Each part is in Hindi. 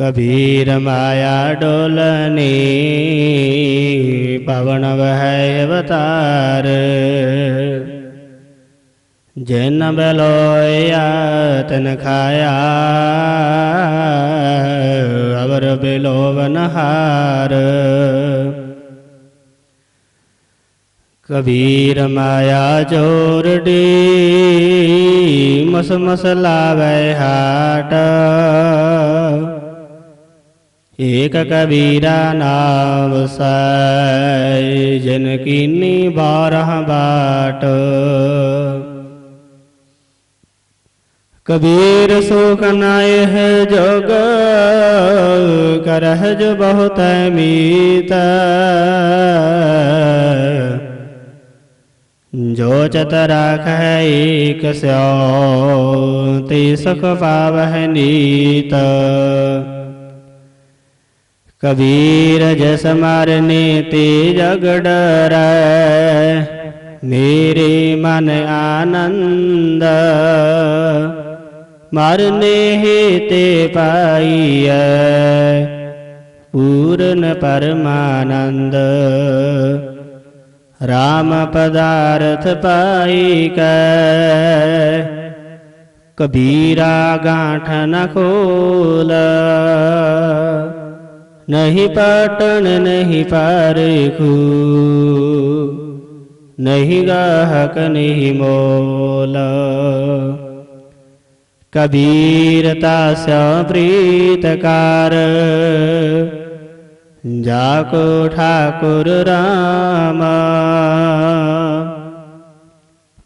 ਕਬੀਰ ਮਾਇਆ ਡੋਲਨੀ, ਪਵਨ ਵਹਿ ਅਵਤਾਰ। ਜਿਨ ਬਲੋਇਆ, ਤਨ ਖਾਇਆ, ਅਵਰ ਬਿਲੋਵਨ ਹਾਰ ਕਬੀਰ ਮਾਇਆ ਜੋਰਡੀ ਮਸ ਮਸ ਲਾਵੇ ਹਾਟ। एक कबीरा नाम साय जिन कीनी बारह बाट। कबीर सुख नाय है जोग, करह जो बहुत मीत। जो चत राख एक स्यो ते सुख पावह नीत। ਕਬੀਰ ਜਸ ਮਰਨੇ ਤੇ ਜਗ ਡਰੈ ਮੇਰੇ ਮਨ ਆਨੰਦ ਮਰਨੇ ਹੀ ਤੇ ਪਾਈਐ ਪੂਰਨ ਪਰਮਾਨੰਦ ਰਾਮ ਪਦਾਰਥ ਪਾਈ ਕੈ ਕਬੀਰਾ ਗਾਠ ਨ ਖੋਲਾ નહીં પાટણ, નહીં પારેખું, નહીં ગાહક, નહીં મોલ. કબીરતા સ્રીતકાર જાકો ઠાકુર રામ.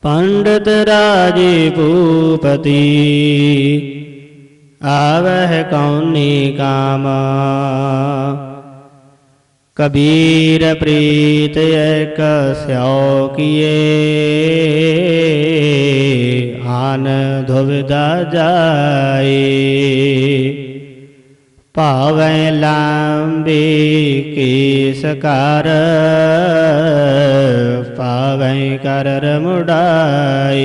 પંડિત રાજી ભૂપતિ आवह कौनी काम। कबीर प्रीत एक स्यो किए, आन धुविधा जाए। पावै लांबे केसकार पावै कर मुडाए।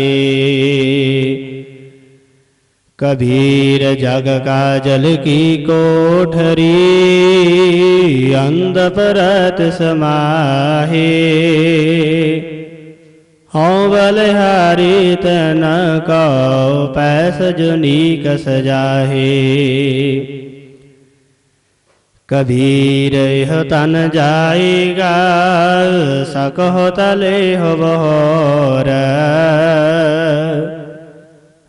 कबीर जग का जल की कोठरी अंध परत समाहे। हौ बलहारी तन को पैस जुनी कस जाहे कबीर यह तन जाएगा, सकहो तले हो बहोर।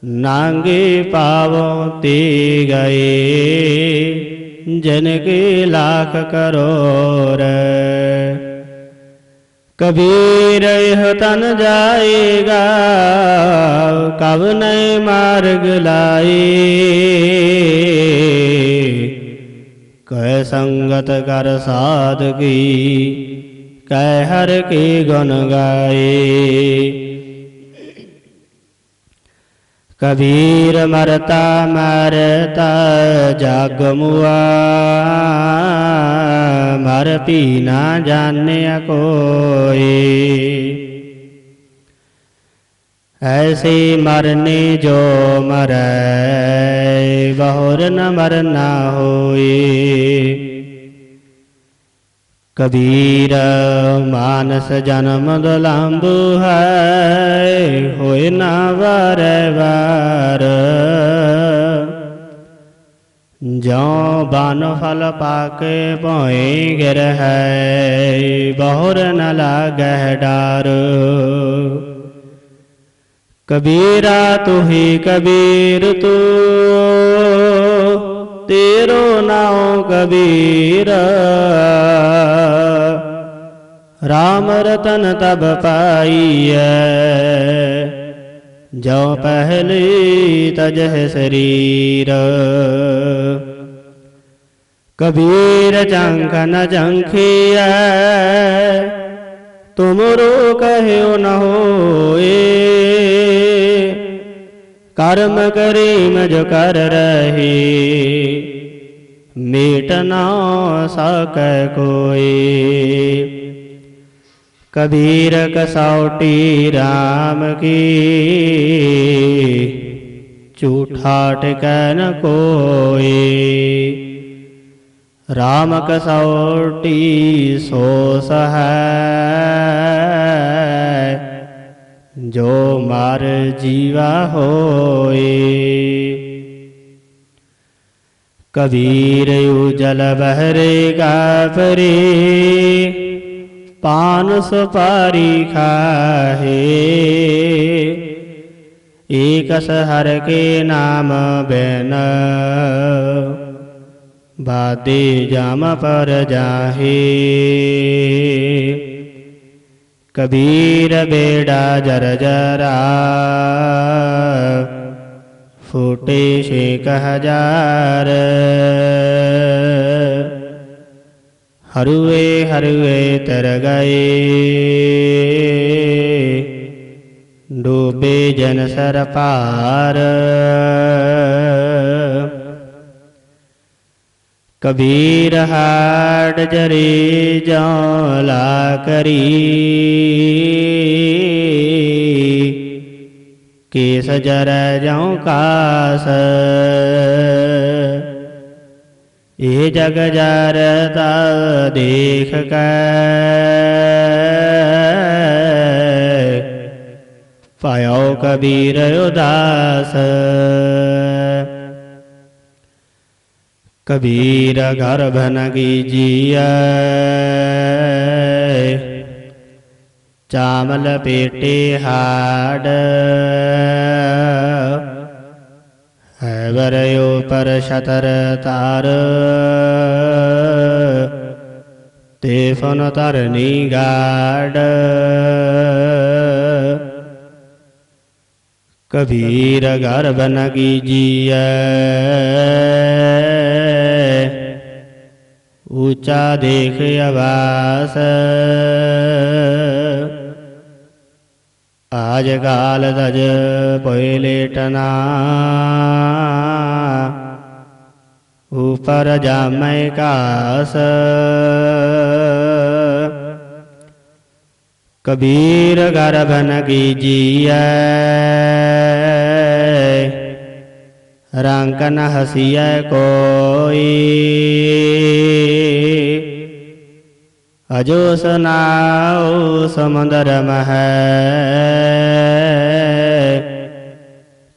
ਨਾਂਗੇ ਪਾਵੋਂ ਤੇ ਗਏ ਜਨ ਕੇ ਲੱਖ ਕਰੋੜ ਕਬੀਰ ਇਹ ਤਨ ਜਾਏਗਾ, ਕਬ ਨੈ ਮਾਰਗ ਲਾਏ। ਕੈ ਸੰਗਤ ਕਰ ਸਾਧਕੀ ਕੈ ਹਰ ਕੀ ਗੁਣ ਗਾਏ। ਕਬੀਰ ਮਰਤਾ ਮਰਤਾ ਜਗ ਮੁਆ। ਮਰ ਪੀ ਨਾ ਜਾਣਿਆ ਕੋਈ। ਐਸੇ ਮਰਨੇ ਜੋ ਮਰੈ, ਬਹੁਰ ਨ ਮਰਨਾ ਹੋਏ ਕਬੀਰ ਮਾਨਸ ਜਨਮ ਦਲੰਬੂ ਹੈ, ਹੋਏ ਨਾ ਵਾਰੇ ਵਾਰ। ਜੋ ਬਨ ਫਲ ਪਾਕੇ ਭੋਏ ਗਿਰ ਹੈ, ਬਹੁਰ ਨ ਲਾਗਹਿ ਡਾਰ। ਕਬੀਰਾ ਤੁਹੀ ਕਬੀਰ ਤੂ ਤੇਰੋ ਨਾਉ ਕਬੀਰ। RAM ਰਤਨ ਤਬ ਪਾਈਐ। ਜੋ ਪਹਿਲੀ ਤਜਹ ਸਰੀਰ। ਕਬੀਰ ਜੰਖ ਨ ਜੰਖੀਐ ਤੁਮਰੋ ਕਹਿਓ ਨ ਹੋਏ। ਕਰਮ ਕਰੇ ਮਜ ਕਰ ਰਹੀ। ਮੇਟ ਨਾ ਸਕੈ ਕੋਈ। ਕਬੀਰ ਕਸੌਟੀ RAM ਕੀ। ਝੂਠਾ ਟਿਕੈ ਨ ਕੋਈ। RAM ਕਸੌਟੀ ਸੋ ਸਹੈ। जो मार जीवा होए। कबीर जल बहरे का परे पान सुपारी खाहे। एक हर के नाम बैन, बादे जाम पर जाहे। ਕਬੀਰ ਬੇੜਾ ਜਰ ਜਰਾ, ਫੋਟੇ ਛੇਕ ਹਜ਼ਾਰ। ਹਰੂਏ ਹਰੂਏ ਤਰ ਗਏ, ਡੋਬੇ ਜਨ ਸਰ ਪਾਰ कबीर हाड जरे जौला करी। केस जर जाऊँ कास। ये जग जारता देख कर पायो कबीर उदास। कबीर गर्भ नगी जिया चामल पेटे हाड। हैवरयो पर शतर तार। ते फन तरनी गाड कबीर गर्भ नगी जिया ऊँचा देख अवास आज काल तज पोलेटना ऊपर जामय कास। कबीर गर्भ की जिया रंक न हसिय कोई। अजो सुनाओ समुदर मह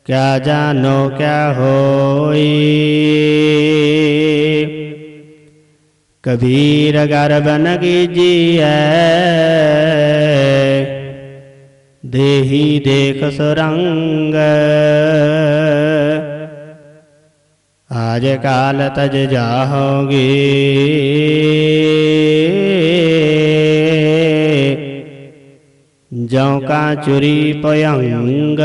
क्या जानो क्या होई। कबीर गर्भ नगी जिय देही देख सुरंग। आज काल तज जाओगे जौ का चुरी पयंग।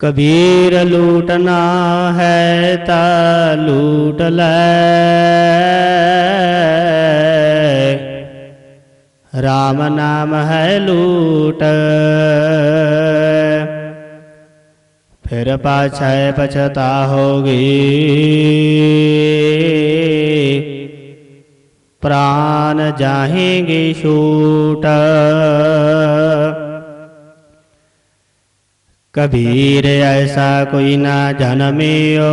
कबीर लूटना है ता लूट ले। राम नाम है लूट। फिर पाछय पछता होगी। प्राण जाहेंगे छूट। कबीर ऐसा कोई ना जन्मियो।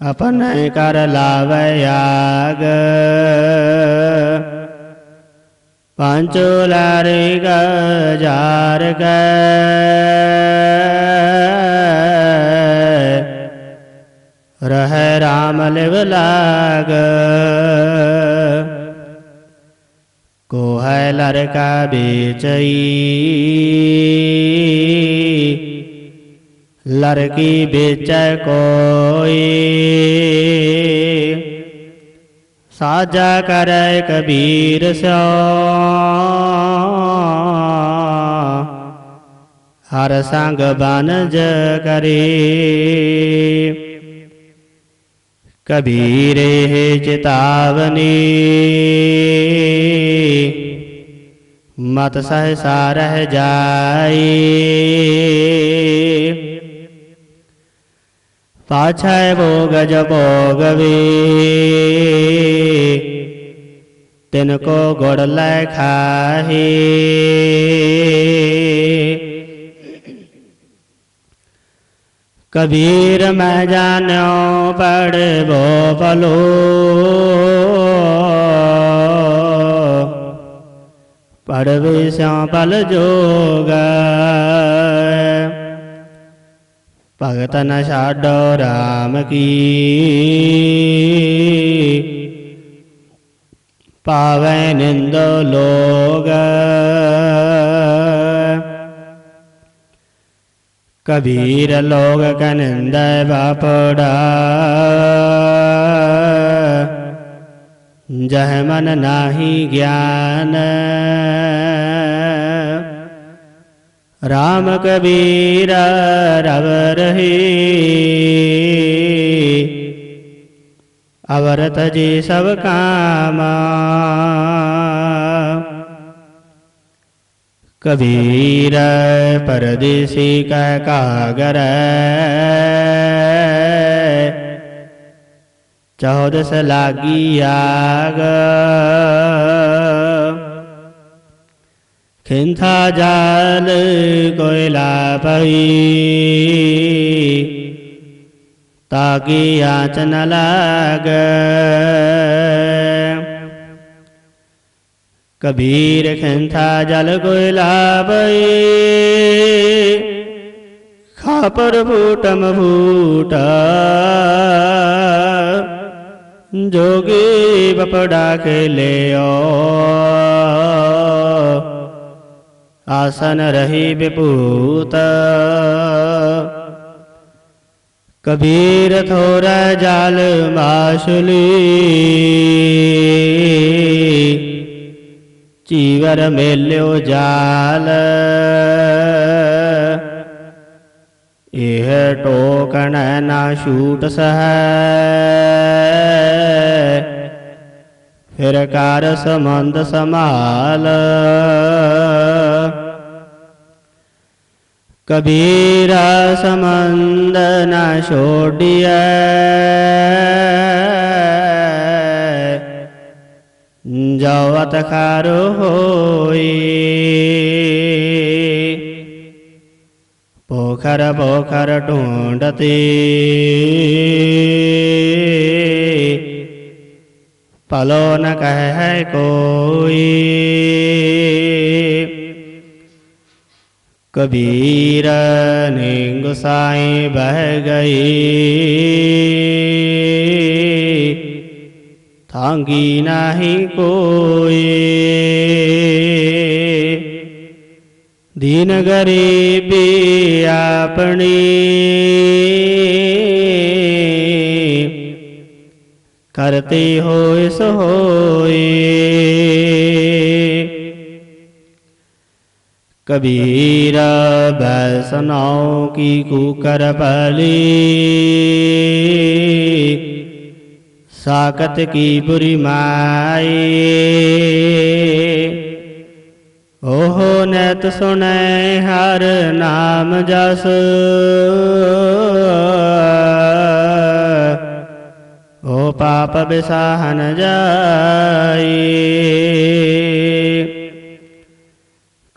अपन कर लावयाग ਪੰਚ ਲਾਰੇ ਗਜਾਰ ਕੈ। ਰਹਿ ਰਾਮ ਲਿਵ ਲਾਗ। ਕੋ ਹੈ ਲਰ ਕਾ ਬੇਚਈ। ਲਰ ਕੀ ਬੇਚੈ ਕੋਈ। साजा करे कबीर सो हर संग बनज करे। कबीर है चेतावनी। मत सहसा रह जाए ਪਾਛੈ ਭੋਗ ਜਭੋਗ ਵੀ ਤਿਨ ਕੋ ਗੁੜ ਲੈ ਖਾਹੀ ਕਬੀਰ ਮੈਂ ਜਾਣਿਓ ਪੜਵੋ ਭਲੋ ਪੜਵੇ ਸਿਆ ਪਲ ਜੋਗਾ भगत न छाडो राम की। पावे निंदो लोग। कबीर लोग कनिंद बापड़ा। जह मन नाही ज्ञान। राम कबीर रव रही। अवरत जी सब कामा। कबीर परदेसी कागर चौदस लागी आग। खिंथा जाल ਪਈ ਤਾ ਕੀ ਆਚਨ ਲਾਗ। ਕਬੀਰ ਖੰਥਾ ਜਲ ਕੋਈ ਲਾਭਈ। ਖਾਪਰ ਭੂਟਮ ਭੂਟ ਜੋਗੀ ਬਪੜਾ ਕੇ ਲਿਓ। आसन रही विपूत कबीर थोरा जाल माशुली। चीवर मेल्यो जाल। यह टोकन ना शूट सह। फिर कार समंद समाल। ਕਬੀਰਾ ਸਮੰਦ ਨਾ ਛੋੜਿਐ। ਜਵਤ ਖਾਰ ਹੋਈ। ਪੋਖਰ ਪੋਖਰ ਢੂੰਡਤੇ। ਪਲੋ ਨ ਕਹਿ ਕੋਈ। कबीर ने गुसाई बह गई। थांगी नाही कोई। दीन गरीबी अपनी। करते हो इस होए। ਕਬੀਰ ਬੈਸਨਾਉ ਕੀ ਕੂਕਰ ਭਲੀ ਸਾਕਤ ਕੀ ਬੁਰੀ ਮਾਈ। ਓਹ ਨੈਤ ਸੁਣੈ ਹਰ ਨਾਮ ਜਸ। ਓ ਪਾਪ ਬਿਸਾਹਨ ਜਾਈ।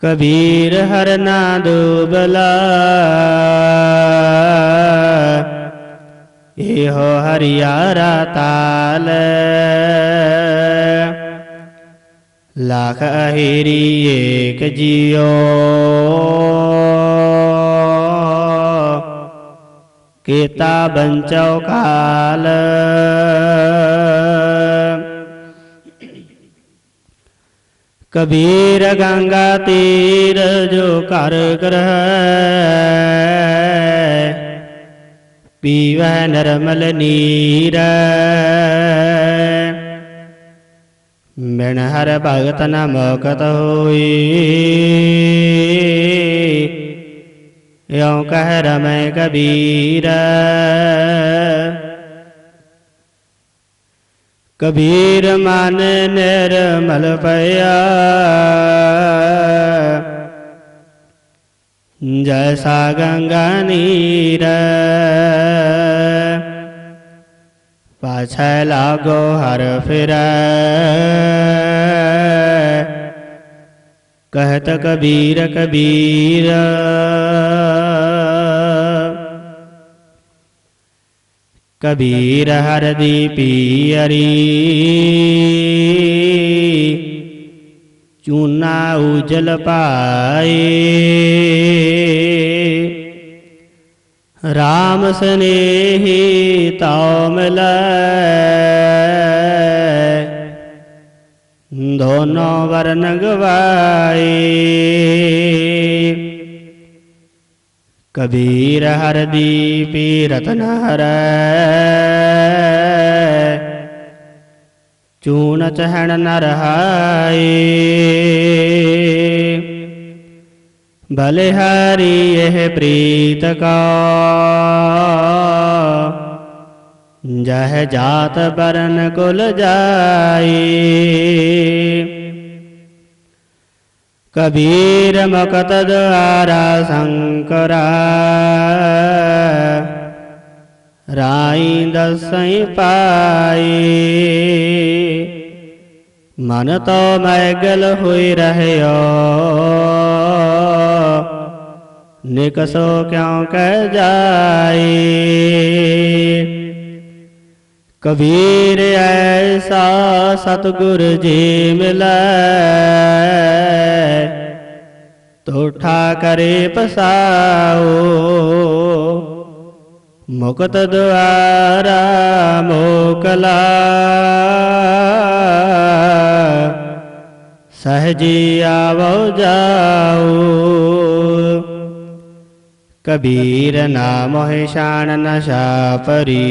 ਕਬੀਰ ਹਰ ਨਾ ਦੂਬਲਾ। ਇਹੋ ਹਰਿਆਰਾ ਤਾਲ। ਲਖ ਅਹੀਰੀ ਏਕ ਜਿਉ ਕੀਤਾ ਬੰਚਉ ਕਾਲ। ਕਬੀਰ ਗੰਗਾ ਤੀਰ ਜੋ ਘਰ ਗ੍ਰਹਿ। ਪੀਵੈ ਨਰਮਲ ਨੀਰ। ਮਿਣ ਹਰ ਭਗਤ ਨਾ ਮੋਕਤ ਹੋਈ। ਯਉ ਕਹਿ ਰਮੈ ਕਬੀਰ। कबीर मान निर्मल पया जैसा गंगा नीर पाछ लागो हर फिर कहत कबीर कबीर ਕਬੀਰ ਹਰ ਦੀ ਪੀਰੀ ਚੂਨਾ ਉਜਲ ਪਾਏ। RAM ਸਨੇਹੀ ਤਾਉ ਮਿਲੈ ਦੋਨੋਂ ਵਰਨ ਗਵਾਏ कबीर हर दीपी रतन हर चून चहण न रहाए बलिहारी यह प्रीत का। जह जात बरन कुल जाए। ਕਬੀਰ ਮੁਕਤ ਦੁਆਰਾ ਸੰਕਰਾ ਰਾਈ ਦਸਈ ਪਾਈ ਮਨ ਤੋ ਮੈਗਲ ਹੋਈ ਰਹਿਓ ਨਿਕਸੋ ਕਿਉ ਕਹਿ ਜਾਈ ਕਬੀਰ ਐਸਾ ਸਤਗੁਰ ਜੀ ਮਿਲੈ तो ठा करे पसाओ। मुकत द्वारा मोकला। सहजी आवो जाओ। कबीर नाम है शान नशा परी।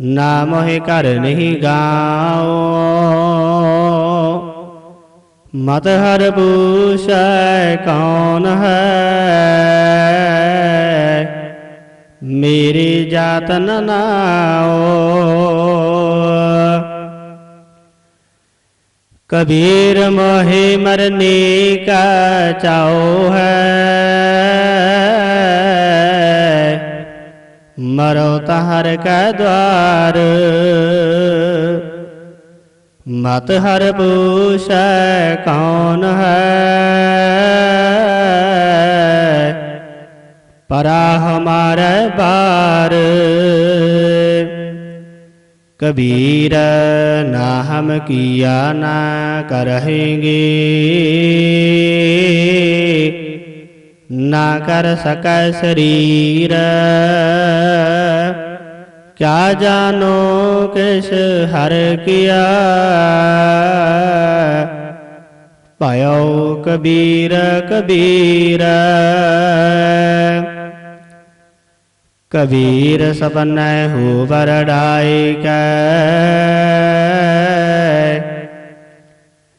नाम है कर नहीं गाओ मत हर भूष कौन है? मेरी जात न नाओ। कबीर मोहे मरने का चाओ है। मरो तहर का द्वार। ਮਤ ਹਰ ਪੂਛੈ ਕੌਣ ਹੈ? ਪਰਾ ਹਮਾਰੇ ਬਾਰ। ਕਬੀਰ ਨਾ ਹਮ ਕੀਆ ਨਾ ਕਰਹੇਗੇ। ਨਾ ਕਰ ਸਕੈ ਸਰੀਰ। ਕਿਆ ਜਾਨੋ ਕਿਸ ਹਰ ਕੀਆ? ਭਇਓ ਕਬੀਰ ਕਬੀਰ। ਕਬੀਰ ਸਬਨੈ ਹੋ ਵਰੜਾਈ ਕੈ।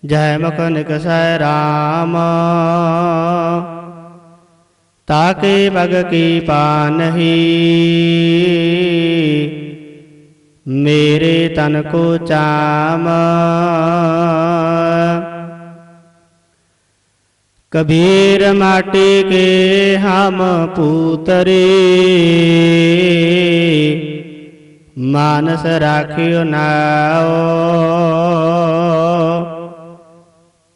ਜੈ ਮਕਨ ਕਸੈ ਰਾਮ। ताके पग की पानही मेरे तन को चाम। कबीर माटी के हम पूतरे। मानस राखियो नाओ।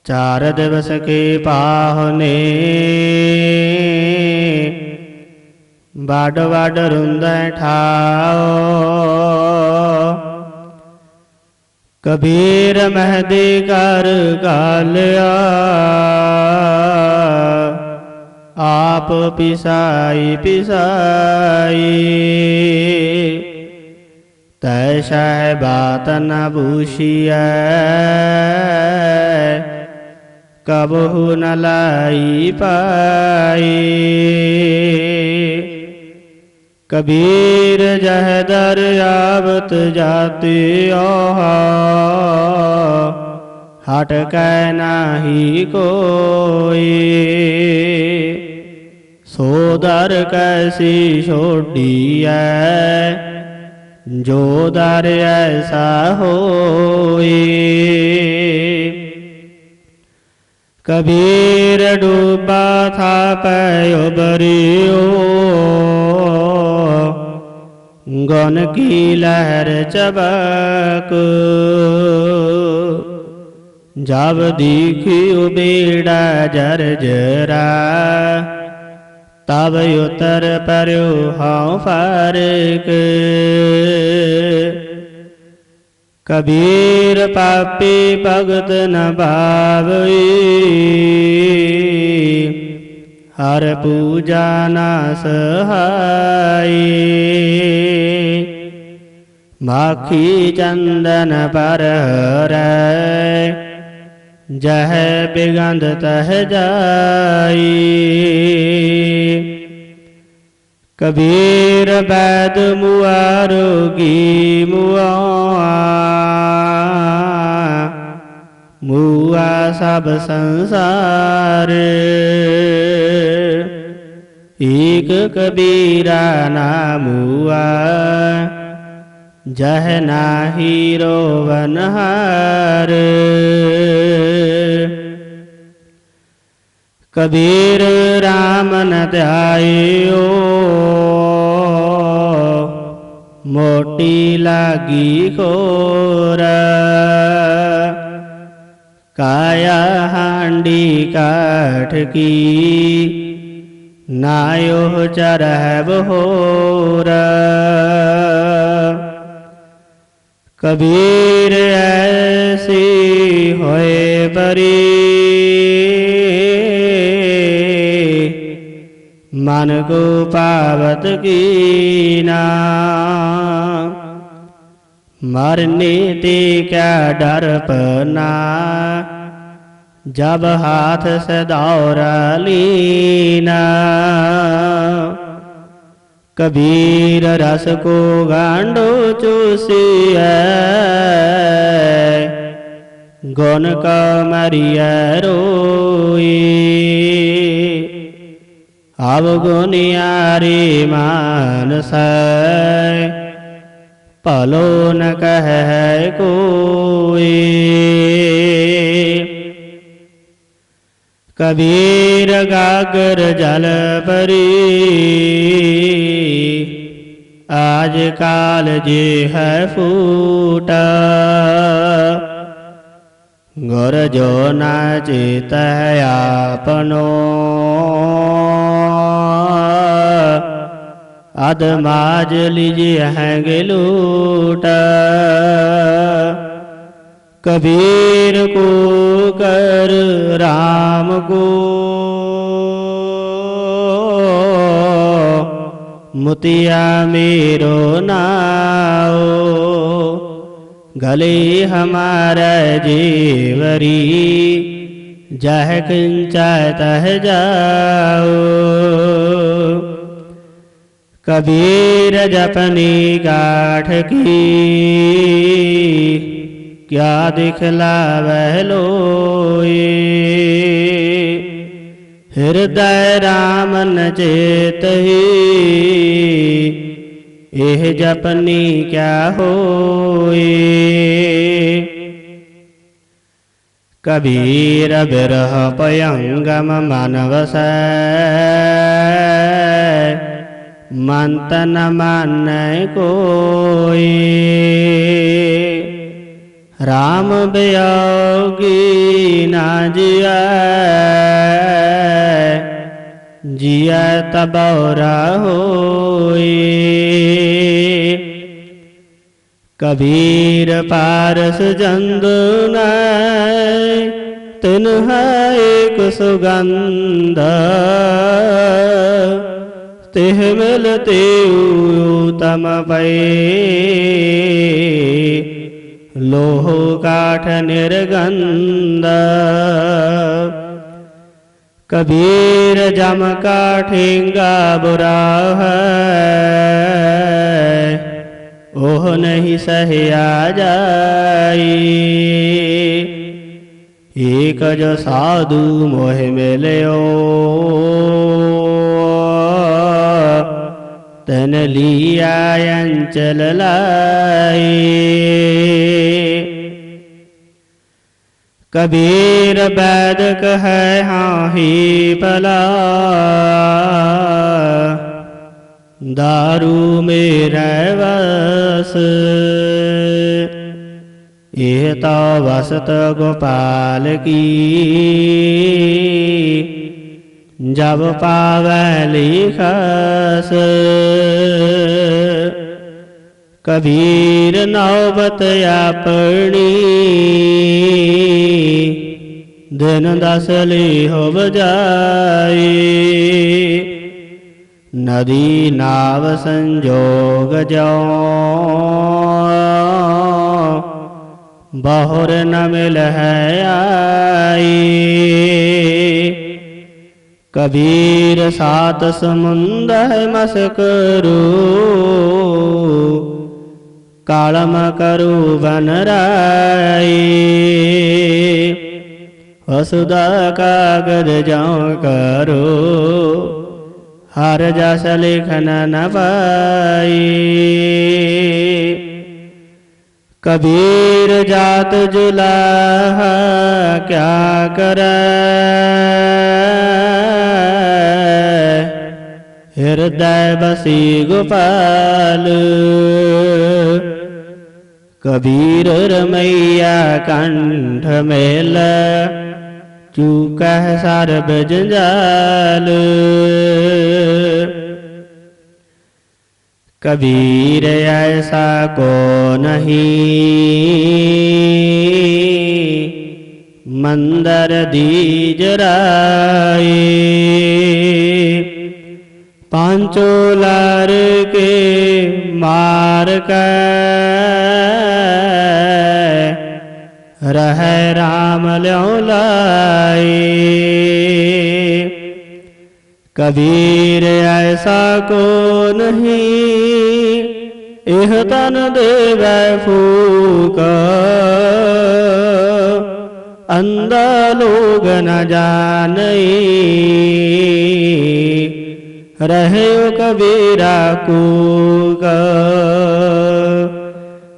चार दिवस के पाहने। बाड बाड रुंद ठाओ। कबीर महदी कर गालिया आप पिसाई पिसाई। तैसा बात न भूषिया ਕਬਹੁ ਨ ਲਾਈ ਪਾਈ। ਕਬੀਰ ਜਹ ਦਰ ਆਵਤ ਜਾਤੇ ਆਹਾ ਹਟ ਕੈ ਨਾਹੀ ਕੋਈ। ਸੋ ਦਰ ਕੈਸੀ ਛੋਡੀਐ ਜੋ ਦਰ ਐਸਾ ਹੋਏ ਕਬੀਰ ਡੂਬਾ ਥਾਪੈ ਉਬਰਿਓ। ਗਨ ਕੀ ਲਹਿਰ ਚਬਕ। ਜਬ ਦੀਖੀ ਉਬੇੜਾ ਜਰਜਰਾ ਤਬ ਉਤਰ ਪਰਿਉ ਹਉ ਫ਼ਰਕ। कबीर पापी भगत न भावी। हर पूजा न सहाय माखी चंदन पर जह बिगंध तह जाई कबीर बैद मुआ, रोगी मुआ। मुआ सब संसार। एक कबीरा नाम मुआ, जह नाही रोवन हार। ਕਬੀਰ RAM ਨ ਧਿਆਇਓ। ਮੋਟੀ ਲਾਗੀ ਖੋਰ। ਕਾਇਆ ਹਾਂਡੀ ਕਾਠ ਕੀ। ਨਾਇਓ ਚਰਹਿ ਬਹੋਰ ਕਬੀਰ ਐਸੀ ਹੋਏ ਬਰੀ मन को पावत कीना। मरने ते क्या डर पना। जब हाथ से दौरा लीना कबीर रस को गांडो चूसिए गुण कमरिय रोई। ਰੋਈ ਗੁਨਿਆਰੀ ਮਾਨਸੈ ਭਲੋ ਨ ਕਹੈ ਕੋਈ ਕਬੀਰ ਗਾਗਰ ਜਲ ਪਰੀ ਆਜ ਕਾਲ ਜੇ ਹੈ ਫੂਟ ਗੁਰ ਜੋ ਨਾ ਚੇਤ ਆਪਨੋ अदमाज लीजिए हैंगे लूट। कबीर को कर राम को। मुतिया मेरो नाओ। गले हमारा जेवरी जह किंच तह जाओ। कबीर जपनी गाठ की। क्या दिखलावह लोए हृदय राम न चेत ही। एह जपनी क्या होए कबीर बिरह पयंगम मानवस ਮਨ ਤਨ ਮਾਨੈ ਕੋਈ। RAM ਬਿਯੋਗੀ ਨਾ ਜਿਐ ਜਿਐ ਤਬਉ ਰਹੋਈ ਕਬੀਰ ਪਾਰਸ ਜੰਦ ਨੈ, ਤਿਨ ਹੈ ਇੱਕ ਸੁਗੰਧ। मिलते तम पै लोह काठ निर्गंध। कबीर जम काठेंगा बुरा है। ओह नहीं सहया जाई एक जो साधु मोह मिलयो तन ਤਨ ਲੀਆ ਅੰਚਲ ਲਾਏ ਕਬੀਰ ਬੈਦਕ ਹੈ ਹਾਹੀ ਭਲਾ ਦਾਰੂ ਮੇਰੇ ਵਸ ਇਹ ਤਾਂ ਵਸਤ ਗੋਪਾਲ ਕੀ ਜਬ ਪਾਵੈ ਲੀਖਸ। ਕਬੀਰ ਨੌਬਤ ਆਪਣੀ। ਦਿਨ ਦਸ ਲਈ ਹੋਵ ਜਾਈ। ਨਦੀ ਨਾਵ ਸੰਜੋਗ ਜਉ। ਬਹੁਰ ਨ ਮਿਲ ਹੈ ਆਈ। ਕਬੀਰ ਸਾਤ ਸਮੁੰਦਹਿ ਮਸਕ ਰੂ। ਕਾਲਮ ਕਰੂ ਵਨ ਰਾਈ। ਹਸਦਾ ਕਾਗਦ ਜਾਉ ਕਰੋ। ਹਰ ਜਸ ਲਿਖਨ ਨ ਪਾਈ। कबीर जात जुला क्या कर? हृदय बसी गोपाल कबीर रमैया कंठ मेल। चूकह सर्ब जंजाल। कबीर ऐसा को नहीं मंदर दीज राय। पाँचों लार के मार कर रह राम ल्यों। कबीर ऐसा को नहीं तन देव फूक। अंदा लोग न जाने रहे कबीरा कूक।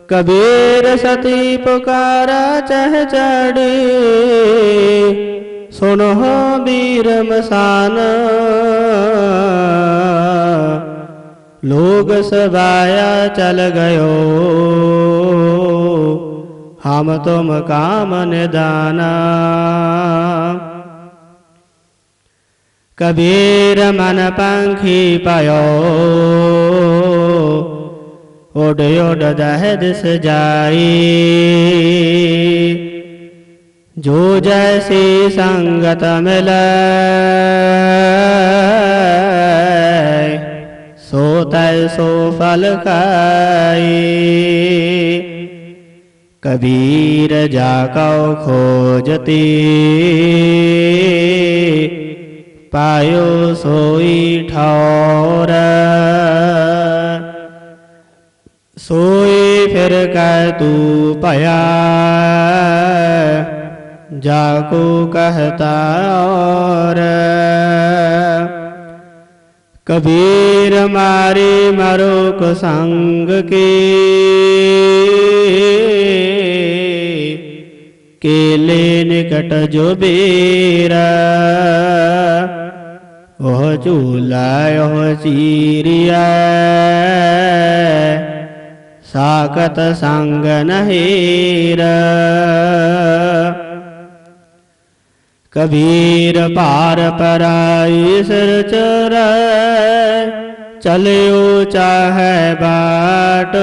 कबीर सती पुकारा चह चढ़े। सुनो वीर मसान। लोग सबाया चल गयो। हम तुम काम निदाना कबीर मन पंखी पायो। उड उड दहद सजाई। जो जैसी संगत मिल, सो तैसो फल खाई। कबीर जाको खोजती, पायो सोई ठौर। सोई फिर कह तू पया। ਜਾ ਕੋ ਕਹਤਾ ਔਰ ਕਬੀਰ ਮਾਰੇ ਮਰੋ ਕੋ ਸੰਗ ਕੇ। ਕੇਲੇ ਨਿਕਟ ਜੋ ਬੀਰ। ਉਹ ਝੂਲਾ ਉਹ ਚੀਰਿਆ। ਸਾਖਤ ਸੰਗ ਨਹੀਰਾ। कबीर पार पराई सिर चर चलो चाहे बाट।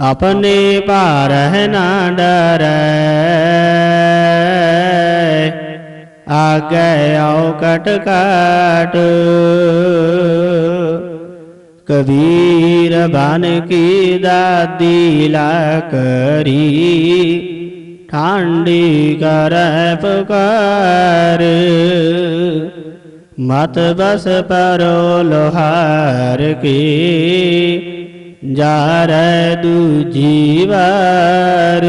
अपने पार है ना डर। आगे आओ कट काट कबीर बन की दादी ला करी। ठांडी कर। पुकार मत बस परो लोहार की जा दूजी बार।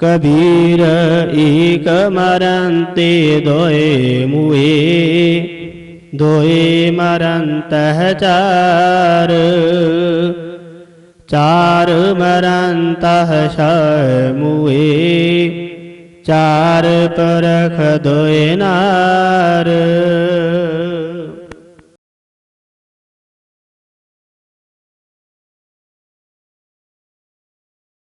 कबीर एक मरंते दोए मुए, दोए मरंत चार। चार मरन्तः श मुहे चारख दोयनार।